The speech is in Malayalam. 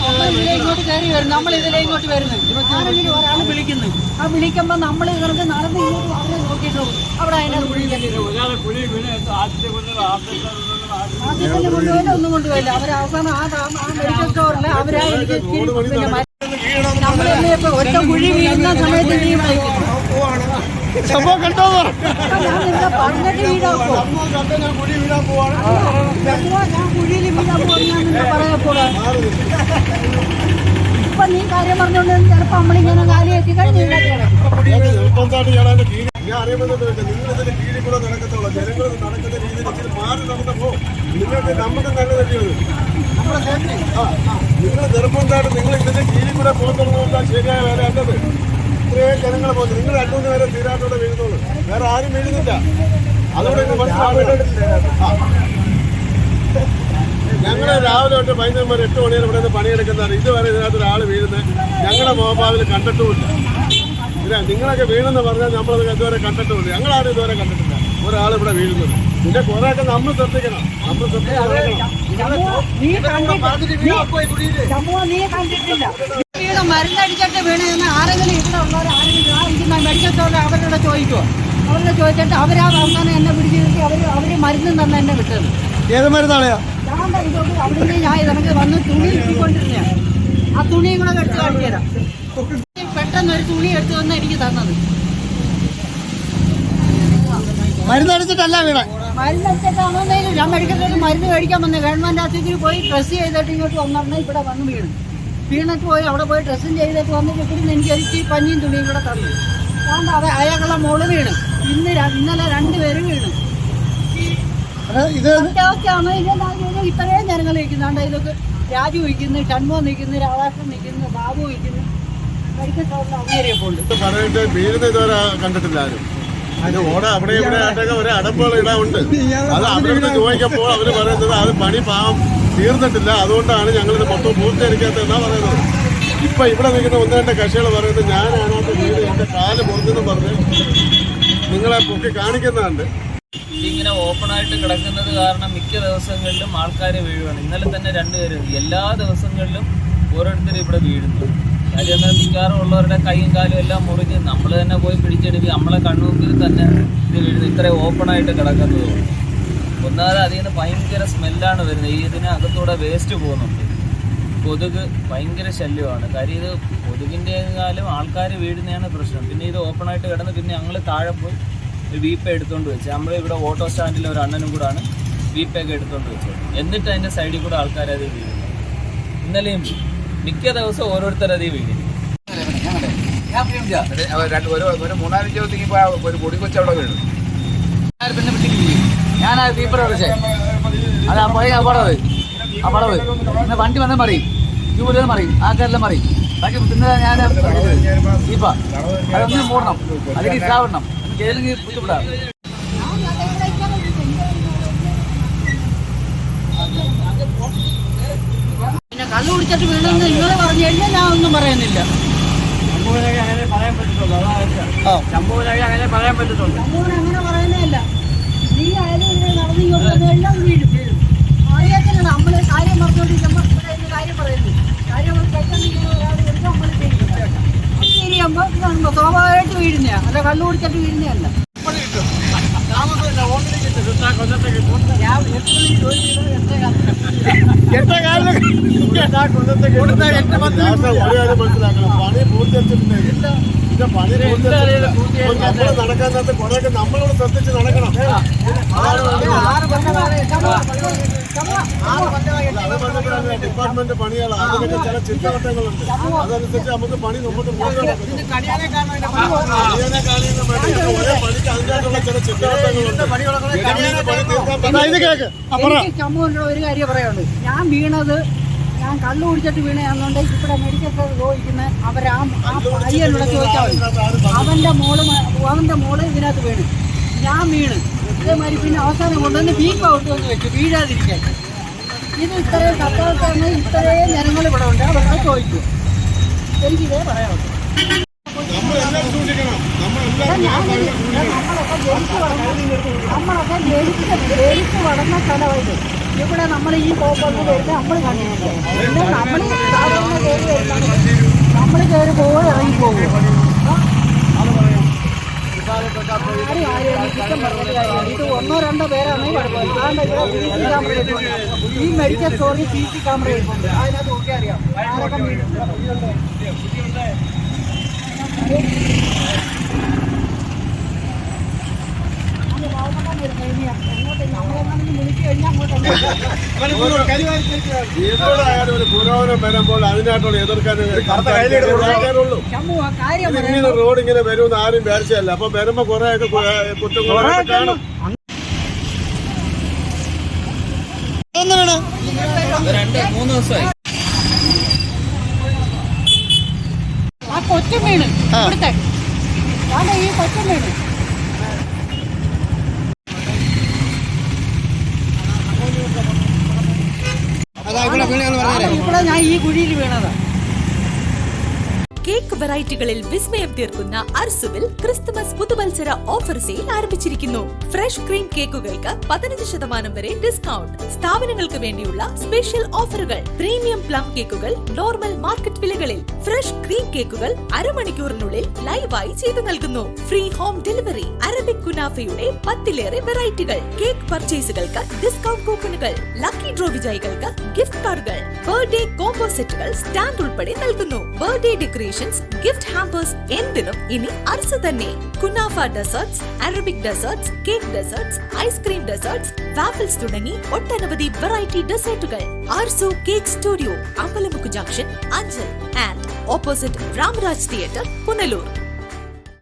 ഇങ്ങോട്ട് കയറി വരും. നമ്മൾ ഇതിലെ ഇങ്ങോട്ട് വരുന്നു ആരെങ്കിലും ഒരാൾ വിളിക്കുന്നു. ആ വിളിക്കുമ്പോ നമ്മൾ ഇവർക്ക് നടന്ന് ഇങ്ങോട്ട് അവരെ നോക്കിയിട്ട് പോകും. അവിടെ അതിനെ ആദ്യത്തെ കൊണ്ടുപോയില്ല ഒന്നും കൊണ്ടുപോയില്ല. അവർ അവസാനം ആ ആ മെഡിക്കൽ സ്റ്റോറിൽ അവരാ എനിക്ക് പിന്നെ നമ്മളെന്നെ ഇപ്പൊ ഒറ്റ കുഴി വീഴുന്ന സമയത്ത് നീ സംഭവം കണ്ടോ പറഞ്ഞിട്ട് വീടാ ഞാൻ കുഴിയിൽ വീടാൻ പോകുന്ന നിന്നെ പറയാൻ പോകാം ഇപ്പൊ നീ കാര്യം പറഞ്ഞോണ്ട് ചിലപ്പോ നമ്മളിങ്ങനെ കാലി എത്തി കഴിഞ്ഞ് നിങ്ങൾ നിർബന്ധമായിട്ട് നിങ്ങൾ ഇതിന്റെ കീഴിൽ കൂടെ പോകുന്നതുകൊണ്ടാണ് ശരിയായ വേല അല്ലത്. ഇത്രയും ജനങ്ങൾ പോകുന്നു നിങ്ങൾ രണ്ടുമൂന്ന് പേരെ തീരാട്ടോടെ വീഴുന്നുള്ളൂ. വേറെ ആരും വീഴുന്നില്ല. അതോടെ ഇത് മനസ്സിലാവേണ്ടത് ഞങ്ങൾ രാവിലെ തൊട്ട് വൈകുന്നേരം വരെ എട്ട് മണിവരെ ഇവിടെ നിന്ന് പണിയെടുക്കുന്നതാണ്. ഇതുവരെ ഇതിനകത്ത് ഒരാൾ വീഴുന്നത് ഞങ്ങളുടെ മോഹഭാവിൽ കണ്ടിട്ടുമില്ല. ഇല്ല നിങ്ങളൊക്കെ വീണെന്ന് പറഞ്ഞാൽ നമ്മളത് ഇതുവരെ കണ്ടിട്ടുമില്ല. ഞങ്ങളാരും ഇതുവരെ കണ്ടിട്ടില്ല. ഒരാൾ ഇവിടെ വീഴുന്നത്. പിന്നെ കുറേയൊക്കെ നമ്മൾ ശ്രദ്ധിക്കണം. നമ്മൾ ശ്രദ്ധിക്കണം മരുന്നടിച്ചിട്ട് വീണെന്ന് ആരെങ്കിലും ഇവിടെ ഉള്ളവർ ആരെങ്കിലും ആ ഇരിക്കുന്ന മെഡിക്കൽ സ്റ്റോറിൽ അവരോട് ചോദിക്കുമോ അവരോട് ചോദിച്ചിട്ട് അവരാ അവസാനം എന്നെ പിടിച്ച് നിർത്തി അവർ അവർ മരുന്നും തന്നെ എന്നെ വിട്ടത്. ഏത് മരുന്നാളെയാ? ഞാൻ പരിചോട്ട് അവിടെ ഞാൻ ഇറങ്ങി വന്ന് തുണി ഇട്ടിക്കൊണ്ടിരുന്ന ആ തുണിയും കൂടെ എടുത്ത് കാണിച്ചുതരാം പെട്ടെന്ന് ഒരു തുണി എടുത്ത് വന്ന് എനിക്ക് തന്നത്. മരുന്നടിച്ചിട്ടല്ല വീണ. മരുന്ന് വെച്ചിട്ടാണോ ഞാൻ സ്റ്റോറിൽ മരുന്ന് മേടിക്കാൻ വന്നത് ഗവൺമെന്റ് ആശുപത്രിയിൽ പോയി ഡ്രസ്സ് ചെയ്തിട്ട് ഇങ്ങോട്ട് വന്നിരുന്ന ഇവിടെ വന്ന് വീണു. വീണിട്ട് പോയി അവിടെ പോയി ഡ്രസ്സും ചെയ്തിട്ട് വന്നിട്ട് ഇവിടുന്ന് എനിക്ക് ഒരു പഞ്ഞിയും തുണിയും കൂടെ തന്നു. അതുകൊണ്ട് അയാളുടെ മോൾ വീണു. ഇന്ന് ഇന്നലെ ഇന്നലെ രണ്ടുപേരും വീണു. ഇത് അത്യാവശ്യമാണ്. ഇതിന്റെ ഇത്രയും ജനങ്ങൾ നിൽക്കുന്നുണ്ട്. ഇതൊക്കെ രാജു നിൽക്കുന്നു ഷൺമോ നിൽക്കുന്നു രാധാകൃഷ്ണൻ നിൽക്കുന്നു ബാബു നിൽക്കുന്നു മെഡിക്കൽ സ്റ്റോറിൽ അങ്ങേരെ പോകുന്നുണ്ട് പറഞ്ഞിട്ട് വീഴുന്ന ഇതുവരെ കണ്ടിട്ടില്ല ആരും. അതിന് ഓട അവിടെ ഇവിടെ ആയിട്ടൊക്കെ ഒരു അടപ്പുകൾ ഇടാറുണ്ട് അത് അവരുടെ ചോദിക്കുമ്പോൾ അവർ പറയുന്നത് അത് പണി പാവം തീർന്നിട്ടില്ല. അതുകൊണ്ടാണ് ഞങ്ങളിത് മൊത്തം പൂർത്തീകരിക്കാത്തതെന്നാ പറയുന്നത്. ഇപ്പൊ ഇവിടെ നിൽക്കുന്ന ഒന്ന് രണ്ട് കക്ഷികൾ പറയുന്നത് ഞാൻ അതിനകത്ത് വീട് എന്റെ കാൽ മുറിഞ്ഞെന്ന് പറഞ്ഞ് നിങ്ങളെ പൊക്കി കാണിക്കുന്നുണ്ട് ഇതിങ്ങനെ ഓപ്പൺ ആയിട്ട് കിടക്കുന്നത് കാരണം മിക്ക ദിവസങ്ങളിലും ആൾക്കാർ വീഴുവാണ്. ഇന്നലെ തന്നെ രണ്ടുപേര് എല്ലാ ദിവസങ്ങളിലും ഓരോരുത്തർ ഇവിടെ വീഴുന്നു. കാര്യം എന്നാൽ ഉള്ളവരുടെ കൈയും കാലും എല്ലാം മുറിഞ്ഞ് നമ്മൾ തന്നെ പോയി പിടിച്ചെടുക്കുക. നമ്മളെ കണ്ണുമുമ്പിൽ തന്നെ ഇത് വീഴുന്നു. ഇത്രയും ഓപ്പൺ ആയിട്ട് കിടക്കുന്നത്. ഒന്നാമത് അതിൽ നിന്ന് ഭയങ്കര സ്മെല്ലാണ് വരുന്നത്. ഈ ഇതിന് അകത്തൂടെ വേസ്റ്റ് പോകുന്നുണ്ട്. കൊതുക് ഭയങ്കര ശല്യമാണ്. കാര്യം ഇത് കൊതുകിന്റെ കാലം ആൾക്കാർ വീഴുന്നതാണ് പ്രശ്നം. പിന്നെ ഇത് ഓപ്പൺ ആയിട്ട് കിടന്ന് പിന്നെ ഞങ്ങൾ താഴെ പോയി വീപ്പ എടുത്തുകൊണ്ട് വെച്ച്. നമ്മൾ ഇവിടെ ഓട്ടോ സ്റ്റാൻഡിൽ ഒരു അണ്ണനും കൂടാണ് വീപ്പയൊക്കെ എടുത്തുകൊണ്ട് വെച്ചത്. എന്നിട്ട് അതിന്റെ സൈഡിൽ കൂടെ ആൾക്കാർ അത് വീഴുന്നു. ഇന്നലെയും. മിക്ക ദിവസവും ഓരോരുത്തരത് വീഴുന്നു ഒരു ഒരു മൂന്നാൽ ദിവസത്തേക്ക് ഒരു പൊടി കൊച്ചു അവിടെ വീണു. പിന്നെ വിട്ടിട്ട് ഞാൻ ആ പീപ്പർ വിളിച്ചേ അത് ആ പോയി ആ പടവ് ആ പടവ് പിന്നെ വണ്ടി വന്നാൽ മറിയും. ട്യൂബിൽ മറിയും. ആൾക്കാരെല്ലാം മറിയും. ബാക്കി ഞാൻ ഈപ്പ അതൊന്നും മൂടണം. അല്ലെങ്കിൽ ഇതാവണം. ജയിലിൽ ബുദ്ധിമുട്ടാണ് പിന്നെ കള്ളു കുടിച്ചിട്ട് വീണെന്ന് നിങ്ങൾ പറഞ്ഞു കഴിഞ്ഞാൽ ഞാൻ ഒന്നും പറയുന്നില്ല. അങ്ങനെ പറയാൻ പറ്റത്തുള്ളൂ. അങ്ങനെ പറയാൻ നീ ആയാലും ഇങ്ങനെ നടന്ന് ഇങ്ങോട്ട് വന്ന് എല്ലാം വീഴും അറിയാത്തില്ല നമ്മൾ കാര്യം പറഞ്ഞുകൊണ്ടിരിക്കുമ്പോൾ ഇവിടെ ഇരുന്ന് കാര്യം പറയുന്നു കാര്യം നമ്മൾ പെട്ടെന്ന് ഇങ്ങനെ ഒരാൾ വരുമ്പോൾ നമ്മൾ ചെയ്യും അത് ശരിയാകുമ്പോൾ കാണുമ്പോൾ സ്വാഭാവികമായിട്ട് അല്ല കള്ളു കുടിച്ചിട്ട് വീഴുന്നതല്ല ഞാൻ എപ്പോഴും ജോലി ചെയ്തത് എത്ര കാലം ലാസ്റ്റ് ഒരു കാര്യം മനസ്സിലാക്കണം പണി പൂർത്തീകരിച്ചിട്ടില്ല ഇത് പണി നേരത്തെ കുറെയൊക്കെ നമ്മളോട് ശ്രദ്ധിച്ച് നടക്കണം ഡിപ്പാർട്ട്മെന്റ് പണികളാണ് അതിനൊക്കെ ചില ചിട്ടവട്ടങ്ങളുണ്ട് അതനുസരിച്ച് നമുക്ക് പണി മുമ്പോട്ട് കൊണ്ടുനടക്കണം കണിയാനെ കാണിയൊന്നും വേണ്ട ഒരേ പണിക്ക് അതിന്റെതായിട്ടുള്ള ചില ചിട്ടവട്ടങ്ങളുണ്ട് എനിക്ക് ചമ്മുവിന്റെ ഒരു കാര്യം പറയാനുണ്ട്. ഞാൻ വീണത് ഞാൻ കള്ളു കുടിച്ചിട്ട് വീണയാണെന്നുണ്ടെങ്കിൽ ഇവിടെ മെഡിക്കൽ സ്റ്റോർ ചോദിക്കുന്ന അവരാ ആ പയ്യനോട് ചോദിച്ചാൽ അവന്റെ മോൾ അവന്റെ മോൾ ഇതിനകത്ത് വീണ്. ഞാൻ വീണ്. ഇതേമാതിരി പിന്നെ അവസാനം കൊണ്ടുവന്ന് ബീഫ് ഔട്ട് വന്ന് വെച്ചു. വീഴാതിരിക്കാൻ. ഇത് ഇത്രയും സത്യാവസ്ഥയാണ് ഇത്രയും ജനങ്ങൾ ഇവിടെ ഉണ്ട്. അവരോട് ചോദിക്കും. എനിക്കിതേ പറയാനുള്ളൂ. നമ്മളൊക്കെ ജനിച്ചു ജനിച്ച് വളർന്ന സ്ഥലമായിട്ട് ഇവിടെ നമ്മൾ ഈ കോപ്പൊന്നും വരുന്നത് നമ്മൾ കണ്ടിട്ടില്ല നമ്മൾ പിള്ളേർ പോയി ഇറങ്ങി പോകും ആരും ആരെയും കുറ്റം പറഞ്ഞിട്ട്. ഇത് ഒന്നോ രണ്ടോ പേരാണെങ്കിൽ കുഴപ്പമില്ല. ഈ മെഡിക്കൽ സ്റ്റോറിൽ സി സി ക്യാമറ ഇട്ടുണ്ട് അതിനകത്ത് വീണിട്ടുണ്ട്. അത് വാങ്ങാൻ വരുന്നത് ഇനിയാ. എങ്ങോട്ട് നമ്മളെങ്ങാനും വിളിച്ചു എപ്പോഴായാലും ഒരു പുരോഗമനം വരുമ്പോൾ അതിനായിട്ടുള്ള എതിർക്കാൻ ഇങ്ങനെ റോഡ് ഇങ്ങനെ വരുമെന്ന് ആരും വിചാരിച്ചല്ല അപ്പൊ വരുമ്പോ കുറെ ഒക്കെ കുറ്റങ്ങളൊക്കെ കാണും രണ്ട് മൂന്ന് ദിവസമായി ആ. കൊച്ചും വീണ് ഇവിടുത്തെ ഈ കൊച്ചും വീണ് ഇവിടെ ഞാൻ ഈ കുഴിയിൽ വീണതാ. കേക്ക് വെറൈറ്റികളിൽ വിസ്മയം തീർക്കുന്ന അർസുവിൽ ക്രിസ്തുമസ് പുതുവത്സര ഓഫർ സെയിൽ ആരംഭിച്ചിരിക്കുന്നു. ഫ്രഷ് ക്രീം കേക്കുകൾക്ക് പതിനഞ്ച് ശതമാനം വരെ ഡിസ്കൗണ്ട്. സ്ഥാപനങ്ങൾക്ക് വേണ്ടിയുള്ള സ്പെഷ്യൽ ഓഫറുകൾ. പ്രീമിയം പ്ലം കേക്കുകൾ നോർമൽ മാർക്കറ്റ് വിലകളിൽ. ഫ്രഷ് ക്രീം കേക്കുകൾ അരമണിക്കൂറിനുള്ളിൽ ലൈവായി ചെയ്തു നൽകുന്നു. Free home delivery. അറബിക് കുനാഫയുടെ പത്തിലേറെ വെറൈറ്റികൾ. കേക്ക് പർച്ചേസുകൾക്ക് ഡിസ്കൗണ്ട് കൂപ്പണുകൾ. ലക്കി ഡ്രോ വിജയികൾക്ക് ഗിഫ്റ്റ് കാർഡുകൾ. ബർത്ത്ഡേ കോംബോ സെറ്റുകൾ സ്റ്റാമ്പ് ഉൾപ്പെടെ നൽകുന്നു. ബർത്ത്ഡേ ഡെക്കറേഷൻസ് ഗിഫ്റ്റ് ഹാമ്പേഴ്സ് എന്തിനും ഇനി അർസ തന്നെ. Kunafa desserts Arabic desserts cake desserts ice cream desserts waffles തുടങ്ങി ഒട്ടനവധി variety ഡെസേർട്ടുകൾ Arzu cake studio Ambalamukku junction Anchal. And opposite Ramraj theatre Punalur.